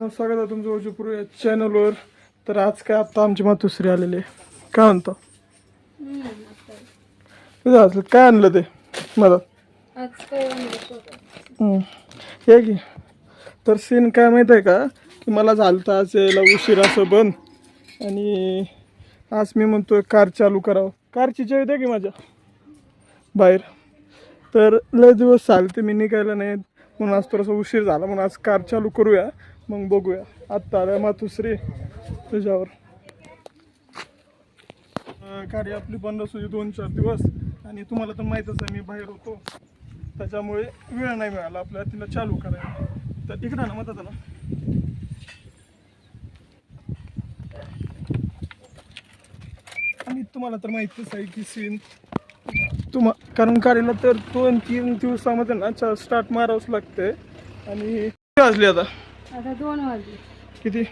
स्वागत आहे तुमचं ओजूपूर या चॅनलवर तर आज काय आत्ता आमची मातोश्री आलेली आहे. काय म्हणतो? तुझं असलं काय आणलं ते? मला. हे की तर सीन काय माहीत आहे का? की मला झालं तर आज यायला उशीर असं बंद. आणि आज मी म्हणतोय कार चालू करावं. कारची चावी द्या की माझ्या? बाहेर. तर लय दिवस चालते मी निघायला नाही म्हणून आज थोडासा उशीर झाला. म्हणून आज कार चालू करूया. मग बघूया. आत्ता आल्या मातुश्री तुझ्यावर अं, गाडी आपली बंद असू दोन चार दिवस. आणि तुम्हाला तर माहीतच आहे मी बाहेर होतो. त्याच्यामुळे वेळ नाही मिळाला आपल्याला तिला चालू करायला. तर इकडं ना मग ना आणि तुम्हाला तर माहितीच आहे की सीन तुम्हा कारण कार्याला तर दोन तीन दिवसामध्ये ना स्टार्ट मारावंच लागते आणि वाजली आता. आता दोन वाजले. किती?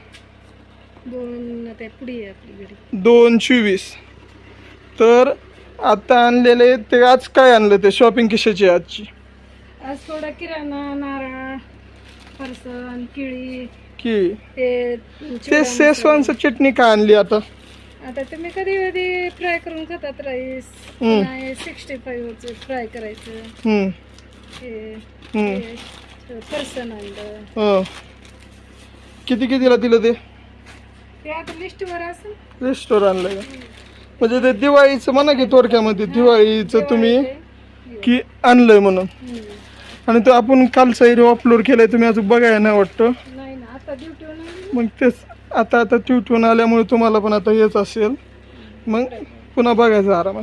दोन आता पुढे आहे आपली घरी. दोन चोवीस. तर आता आणलेले ते आज काय आणलं ते शॉपिंग कशाची आजची? आज थोडा किराणा नारळ फरसण केळी. की ते ते चटणी का आणली आता. आता तुम्ही कधी कधी फ्राय करून खातात राईस हम्म. सिक्स्टी फाईव्हचं फ्राय करायचं. हम्म. ते फरसण आणलं. हं. किती कितीला दिलं ते ते आता लिस्टवर असेल रेस्टोर आणलं का म्हणजे ते दिवाळीचं म्हणा की थोडक्यामध्ये दिवाळीचं तुम्ही. की आणलंय म्हणून. आणि तो आपण कालचा व्हिडिओ अपलोड केलाय तुम्ही अजून बघायला नाही वाटतं नाही ना आता ड्युटीवर नाही मग तेच आता आता ट्यूटून आल्यामुळे तुम्हाला पण आता हेच असेल मग पुन्हा बघायचं आरामात.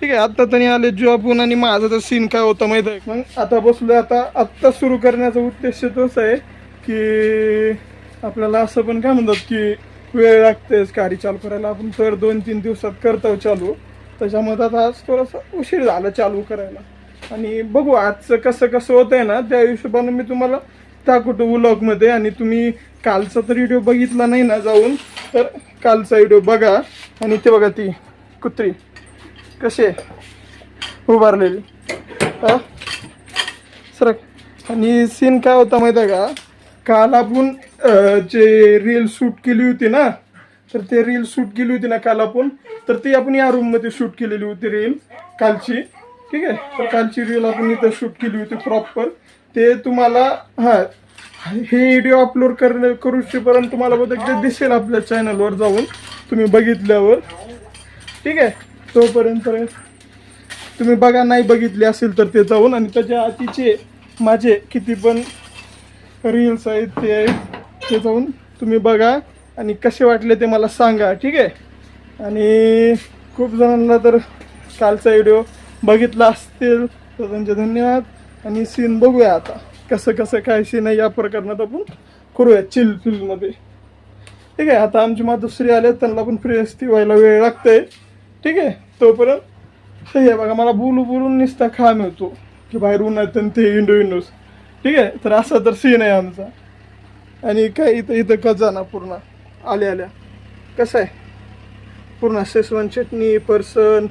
ठीक आहे आता त्यांनी आले जॉबहून आणि माझा तर सीन काय होता माहीत आहे? मग आता बसलोय आता आत्ता सुरू करण्याचा उद्देश तोच आहे की आपल्याला असं पण काय म्हणतात की वेळ लागतेच गाडी चालू करायला. आपण तर दोन तीन दिवसात करतो चालू. त्याच्यामध्ये आता आज थोडासा उशीर झाला चालू करायला. आणि बघू आजचं कसं कसं होतंय ना त्या हिशोबानं मी तुम्हाला टाकतो व्लॉगमध्ये आणि तुम्ही कालचा तर व्हिडिओ बघितला नाही ना जाऊन तर कालचा व्हिडिओ बघा. आणि ते बघा ती कुत्री. कसे आहे? उभारलेली. हा? सरक. आणि सीन काय होता माहिती आहे का? काल आपण जे रील शूट केली होती ना तर ते रील शूट केली होती ना काल आपण तर ती आपण या रूममध्ये शूट केलेली होती रील कालची. ठीक आहे? तर कालची रील आपण इथं शूट केली होती प्रॉपर ते तुम्हाला हां हे व्हिडिओ अपलोड करणे करूशीपर्यंत तुम्हाला बघा दिसेल आपल्या चॅनलवर जाऊन. तुम्ही बघितल्यावर. ठीक आहे? तोपर्यंत तुम्ही बघा नाही बघितले असेल तर ते जाऊन आणि त्याच्या आधीचे माझे किती पण रील्स आहेत ते आहेत ते जाऊन तुम्ही बघा आणि कसे वाटले ते मला सांगा ठीक आहे? आणि खूप जणांना तर कालचा व्हिडिओ बघितला असतील तर त्यांचे धन्यवाद. आणि सीन बघूया आता कसं कसं काय सीन आहे या प्रकरणात आपण करूया चिल फिल्ममध्ये ठीक आहे आता आमची मा दुसरी आले त्यांना पण फ्री असती व्हायला वेळ लागतंय. ठीक आहे तोपर्यंत सही आहे बघा मला बोलू बोलून नुसता खाम मिळतो की बाहेर उन्हात आणि ते इंडो इंडोस ठीक आहे? तर असा तर सीन आहे आमचा. आणि काय इथं इथं खजाना पूर्ण? आल्या आल्या. कसं आहे? पूर्ण शेसवान चटणी परसन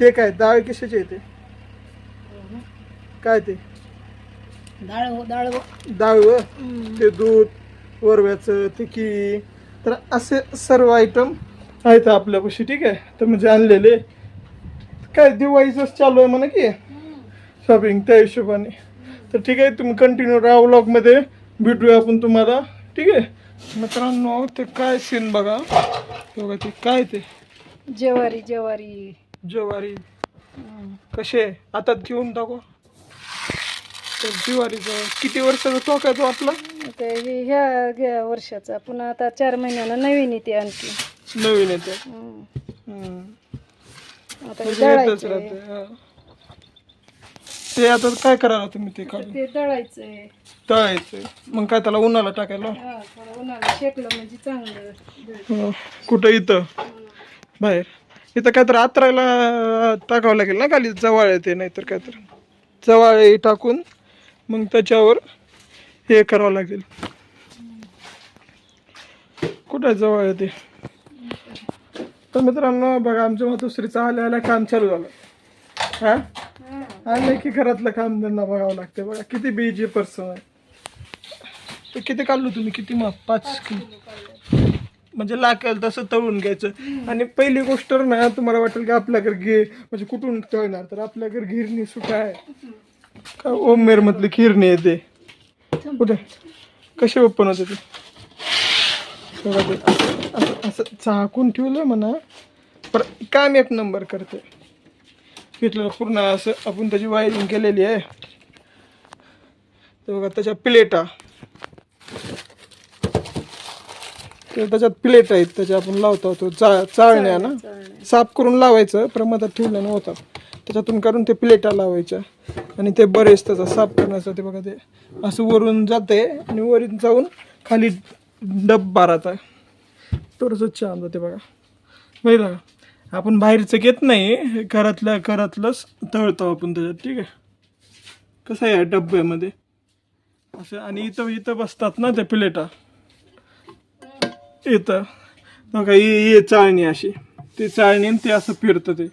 ते काय? डाळ कशाचे येते काय ते? डाळ हो डाळ हो. डाळ व. ते दूध वरव्याचं ते की तर असे सर्व आयटम आहेत आपल्यापाशी ठीक आहे? तर म्हणजे आणलेले. काय दिवाळीचंच चालू आहे म्हणा की? शॉपिंग त्या हिशोबाने. तर ठीक आहे तुम्ही कंटिन्यू राहा व्लॉगमध्ये भेटूया आपण तुम्हाला. ठीक आहे? मित्रांनो ते काय सीन बघा? बघा ते काय ते? ज्वारी ज्वारी. ज्वारी. कसे आता घेऊन टाकू? तर ज्वारीचं किती वर्षाचा टोक आहे तो आपला? हे ह्या वर्षाचा. पुन्हा आता चार महिन्याला नवीन येते आणखी. नवीन येते हम्म. हम्म. आता हे म्हणजे येतच दळायचं राहते हा. ते आता काय करायला तुम्ही ते काढून ते दळायचंय. तळायचं मग काय त्याला उन्हाला टाकायला हा थोडं शेकलं म्हणजे चांगलं. हो. कुठं इथं? बाहेर. इथं काय तर आतरायला टाकावं लागेल ना खाली? जवळ येते नाहीतर काय तर जवळ टाकून. मग त्याच्यावर हे करावं लागेल. कुठं जवळ येते तर मित्रांनो बघा आमच्या मातोश्रीचं आल्या आल्या काम चालू झालं. हा. आणलं की घरातलं काम त्यांना बघावं लागतं बघा किती बिजी पर्सन आहे. ते किती काढलो तुम्ही? किती मग पाच किलो. म्हणजे लाकेल तसं तळून घ्यायचं. आणि पहिली गोष्ट ना तुम्हाला वाटेल की आपल्याकडे घे म्हणजे कुठून तळणार? तर आपल्याकडे गिरणी सुद्धा आहे. का ओमेर मधली खिरणी येते? कुठे? कसे ओपन होते ते? असं- असं असं झाकून ठेवलं म्हणा. पर काम एक नंबर करते घेतलं पूर्ण असं आपण त्याची वायरिंग केलेली आहे. ते बघा त्याच्या प्लेटा ते त्याच्यात प्लेट आहेत त्याच्या आपण लावतो तो चा चाळण्या ना. साफ करून लावायचं प्रमादात ठेवल्यानं होतात त्याच्यातून काढून ते प्लेटा लावायच्या. आणि ते बरेच त्याचा साफ करण्याचं ते बघा ते असं वरून जाते आणि वरून जाऊन खाली डब्बा राहता थोडंसं छान जाते बघा. का? आपण बाहेरचं घेत नाही घरातल्या घरातलंच तळतो आपण त्याच्यात ठीक आहे? कसं आहे डब्यामध्ये? असं आणि इथं इथं बसतात ना त्या प्लेटा? इथं. बघा ये चाळणी अशी. ते चाळणी आणि ते असं फिरतं ते.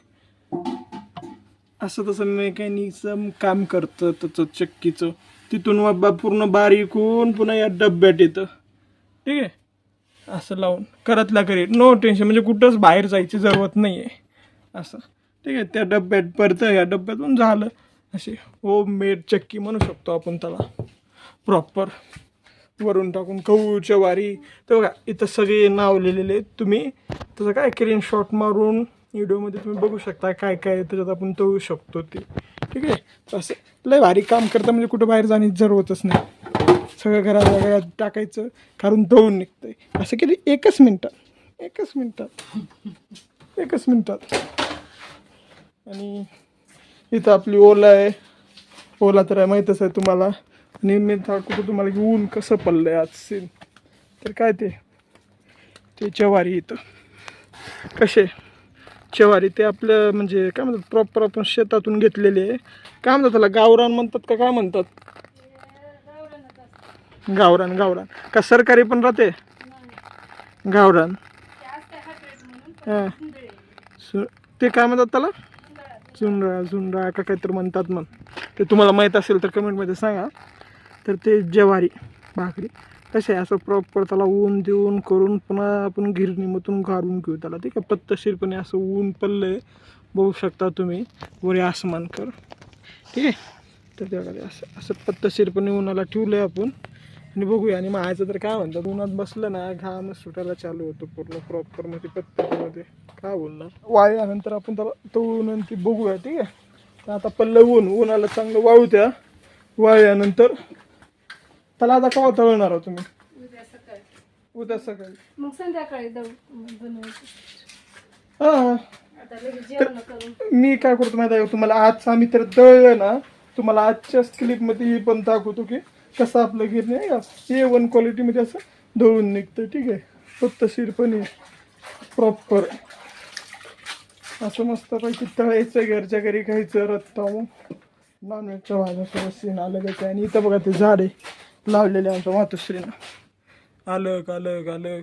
असं तसं मेकॅनिकचं काम करतं त्याचं चक्कीचं. तिथून बाबा पूर्ण बारीक होऊन पुन्हा या डब्यात येतं. ठीक आहे? असं लावून. करतला घरी नो टेन्शन म्हणजे कुठंच बाहेर जायची जरूरत नाही आहे असं. ठीक आहे. त्या डब्यात पडतं या डब्यातून झालं. असे होम मेड चक्की म्हणू शकतो आपण त्याला. प्रॉपर वरून टाकून गहूच्या वारी. तर बघा इथं सगळे नाव लिहिलेले आहेत तुम्ही. त्याचं काय स्क्रीन शॉट मारून व्हिडिओमध्ये तुम्ही बघू शकता काय काय त्याच्यात आपण तळू शकतो ते. ठीक आहे? तर असं लय भारी काम करता म्हणजे कुठं बाहेर जाण्याची जरूरतच नाही. सगळं घरात घरात टाकायचं काढून दळून निघतंय. असं केलं एकच मिनटात. एकच मिनटात. एकच मिनटात. आणि इथं आपली ओला आहे. ओला तर आहे माहीतच आहे तुम्हाला. आणि मी दाखवतो तुम्हाला की ऊन कसं पडलं आहे आज सीन तर काय ते? ते चवारी इथं. कसे? चवारी ते आपलं म्हणजे काय म्हणतात प्रॉपर आपण शेतातून घेतलेले आहे. काय म्हणतात त्याला? गावरान म्हणतात का काय म्हणतात? गावरान गावरान. का सरकारी पण राहते? गावरान. हां. ते काय म्हणतात त्याला? झुंडा झुंडा का काहीतरी म्हणतात मग ते तुम्हाला माहीत असेल तर कमेंटमध्ये सांगा. तर ते ज्वारी भाकरी कसे असं प्रॉपर त्याला ऊन देऊन करून पुन्हा आपण गिरणीमधून गारून घेऊ त्याला. ठीक आहे? पत्तशीरपणे असं ऊन पडलं बघू शकता तुम्ही. वरे आसमान कर. ठीक आहे? तर त्याकडे असं असं पत्तशीरपणे उन्हाला ठेवलं आहे आपण. आणि बघूया आणि माझं तर काय म्हणतात उन्हात बसलं ना घाम सुटायला चालू होतो पूर्ण प्रॉपरमध्ये पत्त्यामध्ये काय बोलणार? वाळल्यानंतर आपण त्याला तळून आणि ती बघूया ठीक आहे? तर आता पल्लं ऊन उन्हाला चांगलं वाळू त्या वाळल्यानंतर त्याला आता केव्हा तळणार आहोत तुम्ही? उद्या सकाळी. मग संध्याकाळी हां. मी काय करतो माहिती आहे तुम्हाला आज आम्ही तर दळलं ना तुम्हाला आजच्याच क्लिपमध्ये हे पण दाखवतो की कसं आपलं गिरणी आहे का? ए वन क्वालिटीमध्ये असं दळून निघतं ठीक आहे. पत्तशीरपणे प्रॉपर असं मस्तपैकी तळायचं घरच्या घरी खायचं रत्ता मग. नॉनव्हेजच्या भाज्यासोबत सीन आलं आहे आणि इथं बघा ते झाडे लावलेले आमच्या मातोश्रीनं. अलग अलग अलग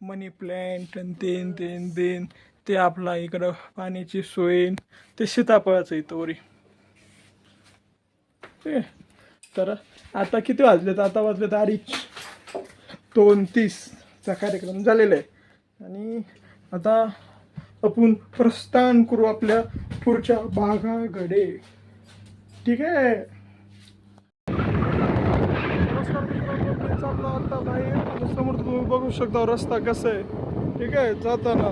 मनी प्लॅन्ट आणि तेन तेन तेन. ते आपला इकडं पाण्याची सोय. ते सीताफळाचं इथं वरी. ठीक आहे तर आता किती वाजलेत? आता वाजले तारीख दोन तीसचा कार्यक्रम झालेला आहे. आणि आता आपण प्रस्थान करू आपल्या पुढच्या भागाकडे. ठीक आहे? मी आता बाहेर? समोर तुम्ही बघू शकता रस्ता कसा आहे. ठीक आहे? जाताना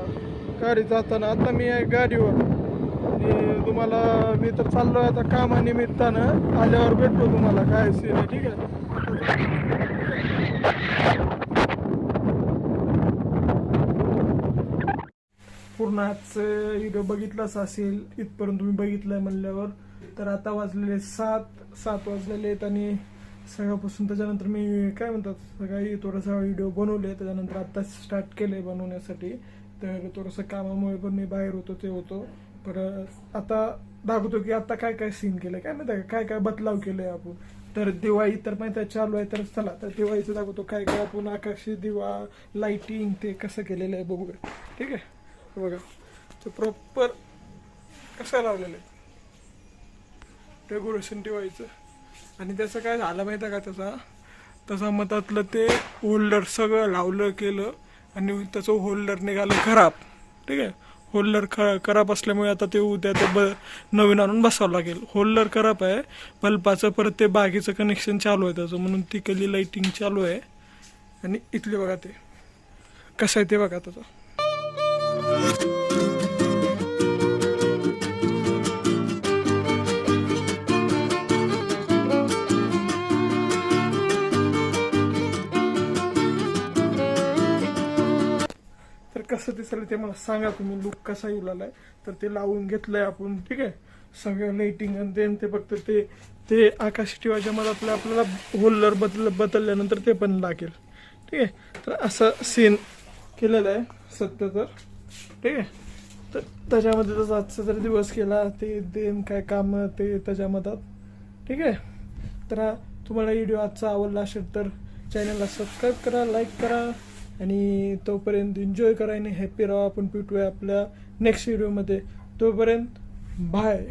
गाडी जाताना. आता मी आहे गाडीवर. आणि तुम्हाला मी तर चाललो आहे आता कामानिमित्तानं. आल्यावर भेटतो तुम्हाला काय सीन आहे ठीक आहे? पूर्ण आजचं व्हिडिओ बघितलाच असेल इथपर्यंत तुम्ही बघितलंय म्हणल्यावर. तर आता वाजलेले सात सात वाजलेले आहेत आणि सगळ्यापासून त्याच्यानंतर मी काय म्हणतात सकाळी थोडासा व्हिडिओ बनवले त्याच्यानंतर आत्ताच स्टार्ट केले बनवण्यासाठी. तर थोडंसं कामामुळे पण मी बाहेर होतो ते होतो. परत आता दाखवतो की आता काय काय सीन केलं काय माहिती आहे का? काय काय बदलाव केले आपण. तर दिवाळी तर माहिती आहे चालू आहे तर चला. तर दिवाळीचं दाखवतो. काय काय आपण आकाशी दिवा लाइटिंग ते कसं केलेलं आहे बघूया. ठीक आहे? बघा. तर प्रॉपर कसं लावलेलं आहे? डेकोरेशन ठेवायचं. आणि त्याचं काय झालं माहिती आहे का त्याचा? तसा मतातलं ते होल्डर सगळं लावलं केलं. आणि त्याचं होल्डर निघालं खराब. ठीक आहे? होल्डर ख खराब असल्यामुळे आता ते उद्या ते ब नवीन आणून बसावं लागेल. होल्डर खराब आहे. बल्बाचं परत ते बागेचं कनेक्शन चालू आहे त्याचं. म्हणून तिकडली लाईटिंग चालू आहे. आणि इथले बघा ते. कसं आहे ते बघा त्याचं. कसं दिसलं ते मला सांगा तुम्ही लुक कसा येऊ लागलाय तर ते लावून घेतलंय आपण ठीक आहे? सगळं लाइटिंग आणि ते- ते फक्त ते ते आकाश टिवाच्या मधातलं आपल्याला होल्डर बदल बदलल्यानंतर ते पण लागेल. ठीक आहे? तर असं सीन केलेलं आहे सध्या तर. ठीक आहे? तर त्याच्यामध्ये तसं आजचा जर दिवस केला ते देन काय काम ते त्याच्या मधात ठीक आहे? तर तुम्हाला व्हिडिओ आजचा आवडला असेल तर चॅनलला सबस्क्राईब करा लाईक करा. आणि तोपर्यंत एन्जॉय करा आणि हॅपी राहा. आपण भेटूया आपल्या नेक्स्ट व्हिडिओमध्ये तोपर्यंत बाय